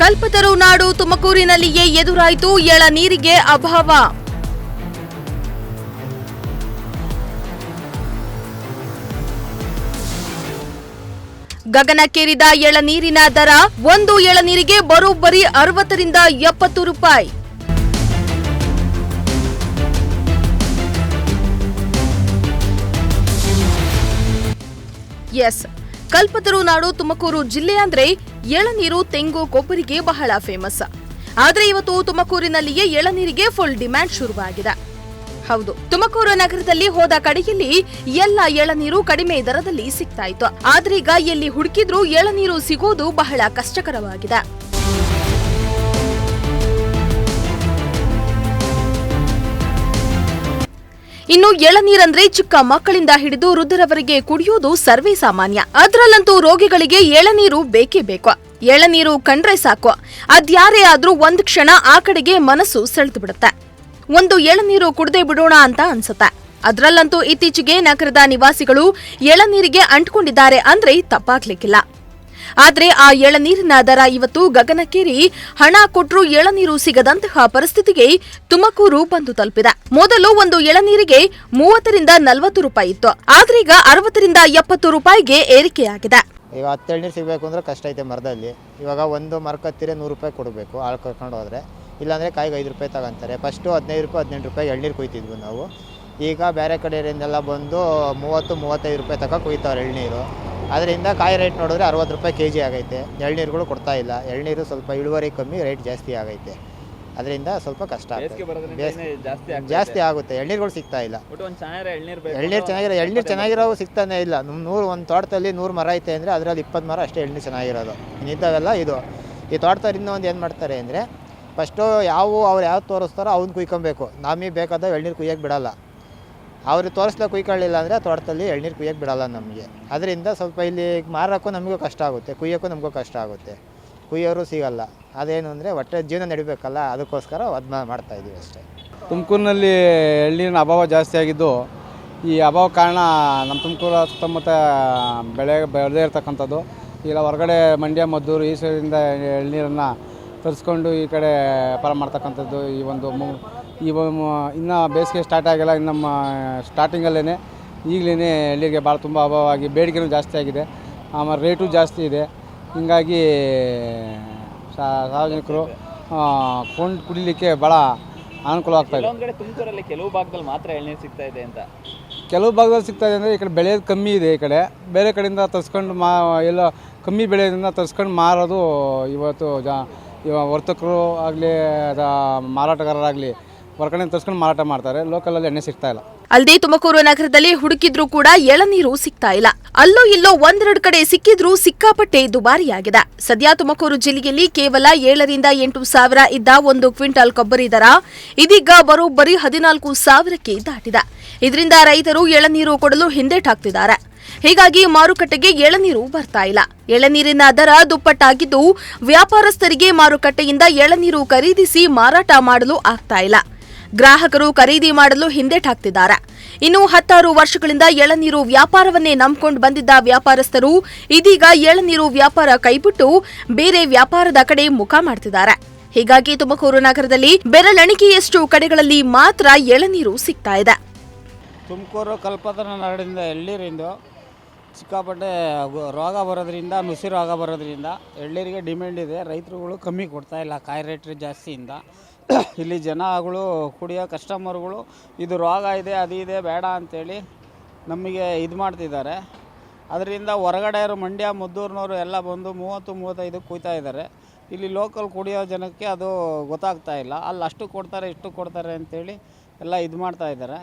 ಕಲ್ಪತರು ನಾಡು ತುಮಕೂರಿನಲ್ಲಿಯೇ ಎದುರಾಯಿತು ಎಳನೀರಿಗೆ ಅಭಾವ. ಗಗನಕ್ಕೇರಿದ ಎಳನೀರಿನ ದರ ಒಂದು ಎಳನೀರಿಗೆ ಬರೋಬ್ಬರಿ ಅರವತ್ತರಿಂದ ಎಪ್ಪತ್ತು ರೂಪಾಯಿ. ಎಸ್ ಕಲ್ಪತರು ನಾಡು ತುಮಕೂರು ಜಿಲ್ಲೆ ಅಂದ್ರೆ ಎಳನೀರು, ತೆಂಗು, ಕೊಬ್ಬರಿಗೆ ಬಹಳ ಫೇಮಸ್ ಆದ್ರೆ ಇವತ್ತು ತುಮಕೂರಿನಲ್ಲಿಯೇ ಎಳನೀರಿಗೆ ಫುಲ್ ಡಿಮ್ಯಾಂಡ್ ಶುರುವಾಗಿದೆ. ಹೌದು, ತುಮಕೂರು ನಗರದಲ್ಲಿ ಹೋದ ಕಡೆಯಲ್ಲಿ ಎಲ್ಲ ಎಳನೀರು ಕಡಿಮೆ ದರದಲ್ಲಿ ಸಿಗ್ತಾ ಇತ್ತು. ಆದ್ರೀಗ ಎಲ್ಲಿ ಹುಡುಕಿದ್ರೂ ಎಳನೀರು ಸಿಗೋದು ಬಹಳ ಕಷ್ಟಕರವಾಗಿದೆ. ಇನ್ನು ಎಳನೀರಂದ್ರೆ ಚಿಕ್ಕ ಮಕ್ಕಳಿಂದ ಹಿಡಿದು ವೃದ್ಧರವರೆಗೆ ಕುಡಿಯೋದು ಸರ್ವೇ ಸಾಮಾನ್ಯ. ಅದರಲ್ಲಂತೂ ರೋಗಿಗಳಿಗೆ ಎಳನೀರು ಬೇಕೇ ಬೇಕು. ಎಳನೀರು ಕಂಡ್ರೆ ಸಾಕು. ಅದ್ಯಾರೇ ಆದ್ರೂ ಒಂದ್ ಕ್ಷಣ ಆ ಕಡೆಗೆ ಮನಸ್ಸು ಸೆಳೆದು ಬಿಡುತ್ತೆ ಒಂದು ಎಳನೀರು ಕುಡದೆ ಬಿಡೋಣ ಅಂತ ಅನ್ಸುತ್ತೆ. ಅದರಲ್ಲಂತೂ ಇತ್ತೀಚೆಗೆ ನಗರದ ನಿವಾಸಿಗಳು ಎಳನೀರಿಗೆ ಅಂಟ್ಕೊಂಡಿದ್ದಾರೆ ಅಂದ್ರೆ ತಪ್ಪಾಗ್ಲಿಕ್ಕಿಲ್ಲ. ಆದ್ರೆ ಆ ಎಳನೀರಿನ ದರ ಇವತ್ತು ಗಗನಕ್ಕೇರಿ ಹಣ ಕೊಟ್ಟರೂ ಎಳನೀರು ಸಿಗದಂತಹ ಪರಿಸ್ಥಿತಿಗೆ ತುಮಕೂರು ಬಂದು ತಲುಪಿದೆ. ಮೊದಲು ಒಂದು ಎಳನೀರಿಗೆ ಮೂವತ್ತರಿಂದ ನಲವತ್ತು ರೂಪಾಯಿ ಇತ್ತು. ಆದ್ರೀಗ ಅರವತ್ತರಿಂದ ಎಪ್ಪತ್ತು ರೂಪಾಯಿಗೆ ಏರಿಕೆಯಾಗಿದೆ. ಈಗ ಹತ್ತು ಎಳ್ನೀರು ಸಿಗಬೇಕು ಅಂದರೆ ಕಷ್ಟ ಐತೆ ಮರದಲ್ಲಿ. ಇವಾಗ ಒಂದು ಮರಕ್ಕೆ ನೂರು ರೂಪಾಯಿ ಕೊಡಬೇಕು ಆಳು ಕರ್ಕೊಂಡು ಹೋದರೆ. ಇಲ್ಲಾಂದರೆ ಕಾಯಿಗೆ ಐದು ರೂಪಾಯಿ ತಗೊಂತಾರೆ. ಫಸ್ಟು ಹದಿನೈದು ರೂಪಾಯಿ, ಹದಿನೆಂಟು ರೂಪಾಯಿ ಎಳ್ನೀರು ಕೊಯ್ತಿದ್ವಿ ನಾವು. ಈಗ ಬೇರೆ ಕಡೆಯಿಂದೆಲ್ಲ ಬಂದು ಮೂವತ್ತು, ಮೂವತ್ತೈದು ರೂಪಾಯಿ ತನಕ ಕೊಯ್ತಾವ್ರೆ ಎಳ್ನೀರು. ಅದರಿಂದ ಕಾಯಿ ರೇಟ್ ನೋಡಿದ್ರೆ ಅರವತ್ತು ರೂಪಾಯಿ ಕೆ ಜಿ ಆಗೈತೆ ಎಳ್ನೀರುಗಳು ಕೊಡ್ತಾ ಇಲ್ಲ. ಎಳ್ನೀರು ಸ್ವಲ್ಪ ಇಳುವರಿ ಕಮ್ಮಿ ರೇಟ್ ಜಾಸ್ತಿ ಆಗೈತೆ. ಅದರಿಂದ ಸ್ವಲ್ಪ ಕಷ್ಟ ಬೇಸಿಗೆ ಬರೋದ್ರಿಂದ ಬೇಸ್- ಇನ್ನೂ ಜಾಸ್ತಿ ಆಗ್ತೈತೆ. ಜಾಸ್ತಿ ಆಗುತ್ತೆ. ಎಳ್ನೀರುಗಳು ಸಿಗ್ತಾ ಇಲ್ಲ. ಒಟ್ಟು ಒಂದು ಚೆನ್ನಾಗಿರೋ ಎಳ್ನೀರು ಬೇಕು. ಎಳ್ನೀರು ಚೆನ್ನಾಗಿರೋ ಎಳ್ನೀರು ಚೆನ್ನಾಗಿರೋವು ಸಿಗ್ತಾನೆ ಇಲ್ಲ. ನಮ್ ನೂರು ಒಂದು ತೋಟದಲ್ಲಿ ನೂರು ಮರ ಐತೆ ಅಂದರೆ ಅದರಲ್ಲಿ ಇಪ್ಪತ್ತು ಮರ ಅಷ್ಟೇ ಎಳ್ನೀರು ಚೆನ್ನಾಗಿರೋದು. ಇಂಥವೆಲ್ಲ ಇದು. ಈ ತೋಟದಲ್ಲಿ ಇನ್ನೂ ಒಂದು ಏನು ಮಾಡ್ತಾರೆ ಅಂದರೆ ಫಸ್ಟು ಯಾವ ಅವ್ರು ಯಾವ್ದು ತೋರಿಸ್ತಾರೋ ಅವ್ನು ಕುಯ್ಕೊಬೇಕು. ನಮಗೆ ಬೇಕಾದ ಎಳ್ನೀರು ಕುಯ್ಯಕ್ಕೆ ಬಿಡಲ್ಲ. ಅವ್ರಿಗೆ ತೋರಿಸ್ಲಕ್ಕೆ ಕುಯ್ಕೊಳ್ಳಿಲ್ಲ ಅಂದರೆ ತೋಟದಲ್ಲಿ ಎಳ್ನೀರು ಕುಯ್ಯಕ್ಕೆ ಬಿಡಲ್ಲ ನಮಗೆ. ಅದರಿಂದ ಸ್ವಲ್ಪ ಇಲ್ಲಿ ಮಾರೋಕ್ಕೂ ನಮಗೂ ಕಷ್ಟ ಆಗುತ್ತೆ, ಕುಯ್ಯೋಕ್ಕೂ ನಮಗೂ ಕಷ್ಟ ಆಗುತ್ತೆ. ಕುಯ್ಯೋರು ಸಿಗಲ್ಲ. ಅದೇನು ಅಂದರೆ ಒಟ್ಟೆ ಜೀವನ ನಡಿಬೇಕಲ್ಲ, ಅದಕ್ಕೋಸ್ಕರ ಅದನ್ನ ಮಾಡ್ತಾಯಿದ್ದೀವಿ ಅಷ್ಟೇ. ತುಮಕೂರಿನಲ್ಲಿ ಎಳ್ನೀರಿನ ಅಭಾವ ಜಾಸ್ತಿ ಆಗಿದ್ದು, ಈ ಅಭಾವ ಕಾರಣ ನಮ್ಮ ತುಮಕೂರು ಸುತ್ತಮುತ್ತ ಬೆಳೆ ಬೆಳೆದೇ ಇರ್ತಕ್ಕಂಥದ್ದು. ಇಲ್ಲ ಹೊರಗಡೆ ಮಂಡ್ಯ, ಮದ್ದೂರು ಈ ಸೈಡಿಂದ ಎಳ್ನೀರನ್ನು ತರಿಸ್ಕೊಂಡು ಈ ಕಡೆ ವ್ಯಾಪಾರ ಮಾಡ್ತಕ್ಕಂಥದ್ದು ಈ ಒಂದು ಮು ಈ ಇನ್ನು ಬೇಸಿಗೆ ಸ್ಟಾರ್ಟ್ ಆಗಿಲ್ಲ ಇನ್ನು ನಮ್ಮ ಸ್ಟಾರ್ಟಿಂಗಲ್ಲೇ ಈಗಲೇ ಹಳ್ಳಿಗೆ ಭಾಳ ತುಂಬ ಅಭಾವವಾಗಿ ಬೇಡಿಕೆನೂ ಜಾಸ್ತಿ ಆಗಿದೆ. ಆಮೇಲೆ ರೇಟು ಜಾಸ್ತಿ ಇದೆ. ಹೀಗಾಗಿ ಸಾರ್ವಜನಿಕರು ಕೊಂಡು ಕುಡಿಲಿಕ್ಕೆ ಭಾಳ ಅನುಕೂಲ ಆಗ್ತಾ ಇದೆ. ಕಡೆ ತುಮಕೂರಲ್ಲಿ ಕೆಲವು ಭಾಗದಲ್ಲಿ ಮಾತ್ರ ಎಳ್ನೀರು ಸಿಗ್ತಾ ಇದೆ ಅಂತ. ಕೆಲವು ಭಾಗದಲ್ಲಿ ಸಿಗ್ತಾ ಇದೆ ಅಂದರೆ ಈ ಕಡೆ ಬೆಳೆಯೋದು ಕಮ್ಮಿ ಇದೆ ಈ ಕಡೆ. ಬೇರೆ ಕಡೆಯಿಂದ ತರಿಸ್ಕೊಂಡು ಮಾ ಎಲ್ಲ ಕಮ್ಮಿ ಬೆಳೆಯೋದ್ರಿಂದ ತರಿಸ್ಕೊಂಡು ಮಾರೋದು ಇವತ್ತು ಜಾ ಇವ ವರ್ತಕರು ಆಗಲಿ ಮಾರಾಟಗಾರರಾಗಲಿ ಹೊರಗಡೆ ತರಿಸ್ಕೊಂಡು ಮಾರಾಟ ಮಾಡ್ತಾರೆ. ಲೋಕಲಲ್ಲಿ ಎಣ್ಣೆ ಸಿಗ್ತಾ ಇಲ್ಲ. ಅಲ್ಲದೆ ತುಮಕೂರು ನಗರದಲ್ಲಿ ಹುಡುಕಿದ್ರೂ ಕೂಡ ಎಳನೀರು ಸಿಗ್ತಾ ಇಲ್ಲ. ಅಲ್ಲೋ ಇಲ್ಲೋ ಒಂದೆರಡು ಕಡೆ ಸಿಕ್ಕಿದ್ರೂ ಸಿಕ್ಕಾಪಟ್ಟೆ ದುಬಾರಿಯಾಗಿದೆ. ಸದ್ಯ ತುಮಕೂರು ಜಿಲ್ಲೆಯಲ್ಲಿ ಕೇವಲ ಏಳರಿಂದ ಎಂಟು ಸಾವಿರ ಇದ್ದ ಒಂದು ಕ್ವಿಂಟಲ್ ಕೊಬ್ಬರಿ ದರ ಇದೀಗ ಬರೋಬ್ಬರಿ ಹದಿನಾಲ್ಕು ಸಾವಿರಕ್ಕೆ ದಾಟಿದೆ. ಇದರಿಂದ ರೈತರು ಎಳನೀರು ಕೊಡಲು ಹಿಂದೇಟಾಗ್ತಿದ್ದಾರೆ. ಹೀಗಾಗಿ ಮಾರುಕಟ್ಟೆಗೆ ಎಳನೀರು ಬರ್ತಾ ಇಲ್ಲ. ಎಳನೀರಿನ ದರ ದುಪ್ಪಟ್ಟಾಗಿದ್ದು ವ್ಯಾಪಾರಸ್ಥರಿಗೆ ಮಾರುಕಟ್ಟೆಯಿಂದ ಎಳನೀರು ಖರೀದಿಸಿ ಮಾರಾಟ ಮಾಡಲು ಆಗ್ತಾ ಇಲ್ಲ. ಗ್ರಾಹಕರು ಖರೀದಿ ಮಾಡಲು ಹಿಂದೇಟಾಗ್ತಿದ್ದಾರೆ. ಇನ್ನು ಹತ್ತಾರು ವರ್ಷಗಳಿಂದ ಎಳನೀರು ವ್ಯಾಪಾರವನ್ನೇ ನಂಬಿಕೊಂಡು ಬಂದಿದ್ದ ವ್ಯಾಪಾರಸ್ಥರು ಇದೀಗ ಎಳನೀರು ವ್ಯಾಪಾರ ಕೈಬಿಟ್ಟು ಬೇರೆ ವ್ಯಾಪಾರದ ಕಡೆ ಮುಖ ಮಾಡ್ತಿದ್ದಾರೆ. ಹೀಗಾಗಿ ತುಮಕೂರು ನಗರದಲ್ಲಿ ಬೆರಳೆಣಿಕೆಯಷ್ಟು ಕಡೆಗಳಲ್ಲಿ ಮಾತ್ರ ಎಳನೀರು ಸಿಗ್ತಾ ಇದೆ. ತುಮಕೂರು ಕಲ್ಪತನ ನಾಡಿಂದ ಎಳ್ಳೀರಿಂದ ಸಿಕ್ಕಾಪಟ್ಟೆ ರೋಗ ಬರೋದ್ರಿಂದ, ನುಸಿ ರೋಗ ಬರೋದ್ರಿಂದ ಎಳ್ಳೀರಿಗೆ ಡಿಮ್ಯಾಂಡ್ ಇದೆ. ರೈತರುಗಳು ಕಮ್ಮಿ ಕೊಡ್ತಾ ಇಲ್ಲ, ಕಾಯಿ ರೇಟ್ ಜಾಸ್ತಿಯಿಂದ. ಇಲ್ಲಿ ಜನಗಳು ಕುಡಿಯೋ ಕಸ್ಟಮರ್ಗಳು ಇದು ರೋಗ ಇದೆ ಅದು ಇದೆ ಬೇಡ ಅಂಥೇಳಿ ನಮಗೆ ಇದು ಮಾಡ್ತಿದ್ದಾರೆ. ಅದರಿಂದ ಹೊರಗಡೆಯವರು ಮಂಡ್ಯ ಮದ್ದೂರಿನವರು ಎಲ್ಲ ಬಂದು ಮೂವತ್ತು ಮೂವತ್ತೈದು ಕುಯ್ತಾ ಇದ್ದಾರೆ. ಇಲ್ಲಿ ಲೋಕಲ್ ಕುಡಿಯೋ ಜನಕ್ಕೆ ಅದು ಗೊತ್ತಾಗ್ತಾ ಇಲ್ಲ. ಅಲ್ಲಿ ಅಷ್ಟು ಕೊಡ್ತಾರೆ ಇಷ್ಟು ಕೊಡ್ತಾರೆ ಅಂತೇಳಿ ಎಲ್ಲ ಇದು ಮಾಡ್ತಾ ಇದ್ದಾರೆ.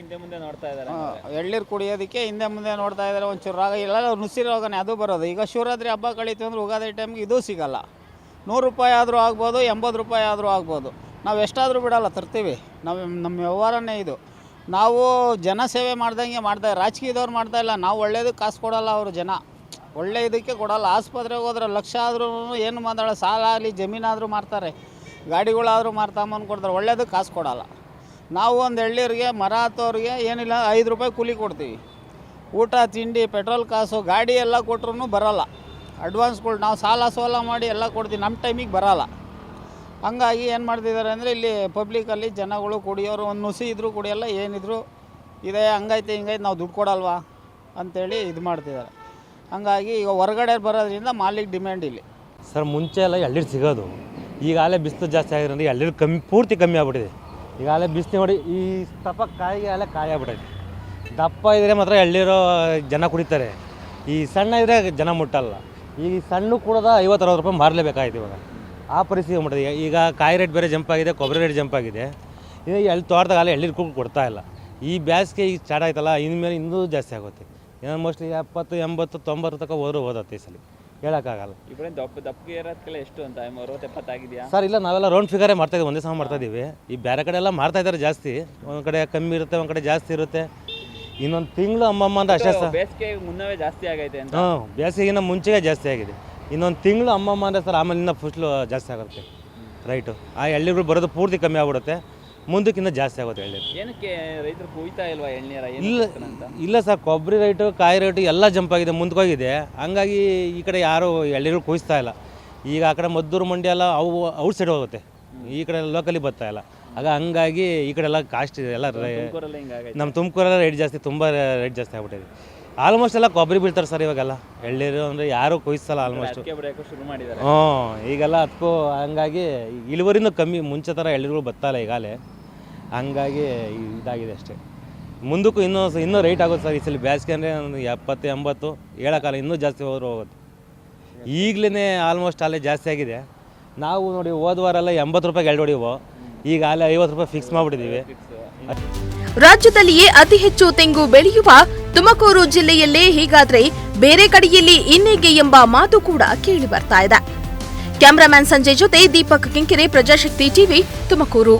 ಹಿಂದೆ ಮುಂದೆ ನೋಡ್ತಾ ಇದ್ದಾರೆ ಎಳ್ಳೀರು ಕುಡಿಯೋದಕ್ಕೆ ಹಿಂದೆ ಮುಂದೆ ನೋಡ್ತಾ ಇದ್ದಾರೆ. ಒಂಚೂರು ರೋಗ ಇಲ್ಲ ನುಸಿ ರೋಗನೇ ಅದು ಬರೋದು. ಈಗ ಶಿವರಾತ್ರಿ ಹಬ್ಬ ಕಳೀತು ಅಂದ್ರೆ ಉಗಾದಿ ಟೈಮ್ಗೆ ಇದು ಸಿಗಲ್ಲ. ನೂರು ರೂಪಾಯಿ ಆದರೂ ಆಗ್ಬೋದು, ಎಂಬತ್ತು ರೂಪಾಯಿ ಆದರೂ ಆಗ್ಬೋದು. ನಾವು ಎಷ್ಟಾದರೂ ಬಿಡಲ್ಲ, ತರ್ತೀವಿ. ನಾವು ನಮ್ಮ ವ್ಯವಹಾರನೇ ಇದು. ನಾವು ಜನ ಸೇವೆ ಮಾಡ್ದಂಗೆ ಮಾಡ್ತಾ, ರಾಜಕೀಯದವ್ರು ಮಾಡ್ತಾ ಇಲ್ಲ. ನಾವು ಒಳ್ಳೇದಕ್ಕೆ ಕಾಸು ಕೊಡಲ್ಲ ಅವರು ಜನ. ಒಳ್ಳೆ ಇದಕ್ಕೆ ಕೊಡಲ್ಲ. ಆಸ್ಪತ್ರೆಗೆ ಹೋದ್ರೆ ಲಕ್ಷ ಆದ್ರೂ ಏನು ಮಾತಾಡೋ ಸಾಲ ಆಗಲಿ, ಜಮೀನಾದರೂ ಮಾರ್ತಾರೆ. ಗಾಡಿಗಳಾದರೂ ಮಾರ್ತಾಂಬಂದು ಕೊಡ್ತಾರೆ. ಒಳ್ಳೇದಕ್ಕೆ ಕಾಸು ಕೊಡಲ್ಲ. ನಾವು ಒಂದು ಎಳ್ಳೀರಿಗೆ ಮರ ಹತ್ತೋರಿಗೆ ಏನಿಲ್ಲ, ಐದು ರೂಪಾಯಿ ಕೂಲಿ ಕೊಡ್ತೀವಿ. ಊಟ, ತಿಂಡಿ, ಪೆಟ್ರೋಲ್ ಕಾಸು, ಗಾಡಿ ಎಲ್ಲ ಕೊಟ್ರೂ ಬರಲ್ಲ. ಅಡ್ವಾನ್ಸ್ಗಳು ನಾವು ಸಾಲ ಸೋಲ ಮಾಡಿ ಎಲ್ಲ ಕೊಡ್ತೀವಿ. ನಮ್ಮ ಟೈಮಿಗೆ ಬರಲ್ಲ. ಹಂಗಾಗಿ ಏನು ಮಾಡ್ತಿದ್ದಾರೆ ಅಂದರೆ ಇಲ್ಲಿ ಪಬ್ಲಿಕಲ್ಲಿ ಜನಗಳು ಕುಡಿಯೋರು ಒಂದು ನುಸಿ ಇದ್ದರೂ ಕುಡಿಯೋಲ್ಲ ಏನಿದ್ರು ಇದೆ, ಹಂಗೈತೆ, ಹಿಂಗೈತೆ, ನಾವು ದುಡ್ಡು ಕೊಡಲ್ವಾ ಅಂತೇಳಿ ಇದು ಮಾಡ್ತಿದ್ದಾರೆ. ಹಂಗಾಗಿ ಈಗ ಹೊರಗಡೆ ಬರೋದ್ರಿಂದ ಮಾಲಿಗೆ ಡಿಮ್ಯಾಂಡ್ ಇಲ್ಲಿ. ಸರ್, ಮುಂಚೆ ಎಲ್ಲ ಎಳ್ಳೀರು ಸಿಗೋದು. ಈಗಾಗಲೇ ಬಿಸಿಲು ಜಾಸ್ತಿ ಆಗಿರೋದ್ರಿಂದ ಎಳ್ಳೀರು ಕಮ್ಮಿ, ಪೂರ್ತಿ ಕಮ್ಮಿ ಆಗ್ಬಿಟ್ಟಿದೆ. ಈಗಾಗಲೇ ಬಿಸಿಲು ನೋಡಿ, ಈ ತಪ ಕಾಯಿಗೆ ಎಲ್ಲ ಕಾಯಿ ಆಗ್ಬಿಟ್ಟೈತೆ ದಪ್ಪ ಇದ್ರೆ ಮಾತ್ರ ಎಳ್ಳಿರೋ ಜನ ಕುಡಿತಾರೆ. ಈ ಸಣ್ಣ ಇದ್ರೆ ಜನ ಮುಟ್ಟಲ್ಲ. ಈಗ ಸಣ್ಣ ಕೂಡದ ಐವತ್ತು ಅರವತ್ತು ರೂಪಾಯಿ ಮಾರಲೇಬೇಕಾಯ್ತು ಇವಾಗ. ಆ ಪರಿಸ್ಥಿತಿ ಮಾಡಿದೆ ಈಗ ಕಾಯಿ ರೇಟ್ ಬೇರೆ ಜಂಪ್ ಆಗಿದೆ ಕೊಬ್ಬರಿ ರೇಟ್ ಜಂಪ್ ಆಗಿದೆ. ಈಗ ಎಲ್ಲಿ ತೋಟದಾಗ ಎಳ್ನೀರು ಕೂಡ ಕೊಡ್ತಾ ಇಲ್ಲ. ಈ ಬೇಸಿಗೆ ಈಗ ಸ್ಟಾರ್ಟ್ ಆಯ್ತಲ್ಲ ಇನ್ಮೇಲೆ ಇನ್ನೂ ಜಾಸ್ತಿ ಆಗುತ್ತೆ. ಏನೋ ಮೋಸ್ಟ್ಲಿ ಎಪ್ಪತ್ತು ಎಂಬತ್ತು ತೊಂಬತ್ತು ತನಕ ಹೋದ್ರೂ ಹೋದತ್ತೆ ಈ ಸಲ. ಹೇಳೋಕ್ಕಾಗಲ್ಲ. ಇಬ್ಬರೇ ದಪ್ಪ ದಪ್ಪಗೆ ಇರೋದಕ್ಕೆಲ್ಲ ಎಷ್ಟು ಅಂತ? ಅರವತ್ತು ಎಪ್ಪತ್ತಾಗಿದೆಯಾ ಸರ್ ಇಲ್ಲ ನಾವೆಲ್ಲ ರೌಂಡ್ ಫಿಗರೇ ಮಾಡ್ತಾ ಇದ್ದೀವಿ ಒಂದೇ ಸಮ ಮಾಡ್ತಾ ಇದ್ದೀವಿ ಈ ಬೇರೆ ಕಡೆ ಎಲ್ಲ ಮಾಡ್ತಾ ಇದ್ದಾರೆ ಜಾಸ್ತಿ. ಒಂದು ಕಡೆ ಕಮ್ಮಿ ಇರುತ್ತೆ ಒಂದು ಕಡೆ ಜಾಸ್ತಿ ಇರುತ್ತೆ. ಇನ್ನೊಂದು ತಿಂಗಳು ಅಮ್ಮಮ್ಮ ಅಂತ ಅಷ್ಟೇ ಸರ್. ಬೇಸಿಗೆ ಮುನ್ನವೇ ಜಾಸ್ತಿ ಆಗೈತೆ ಅಂತ. ಹಾಂ ಬೇಸಿಗೆಗಿನ ಮುಂಚೆಗೆ ಜಾಸ್ತಿ ಆಗಿದೆ. ಇನ್ನೊಂದು ತಿಂಗಳು ಅಮ್ಮಮ್ಮ ಅಂದರೆ ಸರ್ ಆಮೇಲೆ ಇನ್ನೂ ಫಸ್ಲು ಜಾಸ್ತಿ ಆಗುತ್ತೆ. ರೈಟು ಆ ಎಳ್ನೀರುಗಳು ಬರೋದು ಪೂರ್ತಿ ಕಮ್ಮಿ ಆಗ್ಬಿಡುತ್ತೆ. ಮುಂದಕ್ಕಿಂತ ಜಾಸ್ತಿ ಆಗುತ್ತೆ ಎಳ್ನೀರು. ಏನಕ್ಕೆ ರೈತರು ಕುಯ್ತಾ ಇಲ್ವಾ ಎಳ್ನೀರ? ಇಲ್ಲ ಇಲ್ಲ ಸರ್ ಕೊಬ್ಬರಿ ರೈಟು ಕಾಯಿ ರೇಟು ಎಲ್ಲ ಜಂಪ್ ಆಗಿದೆ ಮುಂದಕ್ಕೋಗಿದೆ ಹಂಗಾಗಿ ಈ ಕಡೆ ಯಾರು ಎಳ್ನೀರು ಕುಯಿಸ್ತಾ ಇಲ್ಲ. ಈಗ ಆ ಕಡೆ ಮದ್ದೂರು ಮಂಡ್ಯ ಎಲ್ಲ ಅವು ಔಟ್ ಸೈಡ್ ಹೋಗುತ್ತೆ. ಈ ಕಡೆ ಲೋಕಲಿ ಬರ್ತಾ ಇಲ್ಲ. ಆಗ ಹಂಗಾಗಿ ಈ ಕಡೆ ಎಲ್ಲ ಕಾಸ್ಟ್ ಇದೆ ಎಲ್ಲ ನಮ್ಮ ತುಮಕೂರೆಲ್ಲ ರೇಟ್ ಜಾಸ್ತಿ ತುಂಬ ರೇಟ್ ಜಾಸ್ತಿ ಆಗ್ಬಿಟ್ಟಿದೆ. ಆಲ್ಮೋಸ್ಟ್ ಎಲ್ಲ ಕೊಬ್ಬರಿ ಬೀಳ್ತಾರೆ ಸರ್ ಇವಾಗೆಲ್ಲ. ಎಳ್ಳೀರು ಅಂದರೆ ಯಾರೂ ಕೊಯ್ಸಲ್ಲ ಆಲ್ಮೋಸ್ಟ್ ಹ್ಞೂ ಈಗೆಲ್ಲ ಅದಕ್ಕೂ ಹಂಗಾಗಿ ಇಳುವರಿನೂ ಕಮ್ಮಿ ಮುಂಚೆ ಥರ ಎಳ್ಳಿರುಗಳು ಬತ್ತಲ್ಲ ಈಗಾಗಲೇ. ಹಂಗಾಗಿ ಇದಾಗಿದೆ ಅಷ್ಟೇ. ಮುಂದಕ್ಕೂ ಇನ್ನೂ ಇನ್ನೂ ರೇಟ್ ಆಗುತ್ತೆ ಸರ್ ಈ ಸಲ. ಬೇಸಿಗೆ ಅಂದರೆ ಒಂದು ಎಪ್ಪತ್ತು ಎಂಬತ್ತು ಹೇಳೋಕ್ಕಲ್ಲ ಇನ್ನೂ ಜಾಸ್ತಿ ಹೋದ್ರೂ ಹೋಗುತ್ತೆ. ಈಗಲೇ ಆಲ್ಮೋಸ್ಟ್ ಅಲ್ಲೇ ಜಾಸ್ತಿ ಆಗಿದೆ. ನಾವು ನೋಡಿ ಹೋದ ವಾರ ಎಲ್ಲ ಎಂಬತ್ತು ರೂಪಾಯಿಗೆ ಎರಡು ಹೊಡಿವು ಈಗ ಅಲ್ಲೇ ಐವತ್ತು ರೂಪಾಯಿ ಫಿಕ್ಸ್ ಮಾಡಿಬಿಟ್ಟಿದ್ದೀವಿ ರಾಜ್ಯದಲ್ಲಿಯೇ ಅತಿ ಹೆಚ್ಚು ತೆಂಗು ಬೆಳೆಯುವ ತುಮಕೂರು ಜಿಲ್ಲೆಯಲ್ಲೇ ಹೀಗಾದ್ರೆ ಬೇರೆ ಕಡೆಯಲ್ಲಿ ಇನ್ನೇಗೆ ಎಂಬ ಮಾತು ಕೂಡ ಕೇಳಿ ಬರ್ತಾ ಇದೆ. ಕ್ಯಾಮರಾಮ್ಯಾನ್ ಸಂಜಯ್ ಜೊತೆ ದೀಪಕ್ ಕಿಂಕೆರೆ, ಪ್ರಜಾಶಕ್ತಿ ಟಿವಿ ತುಮಕೂರು.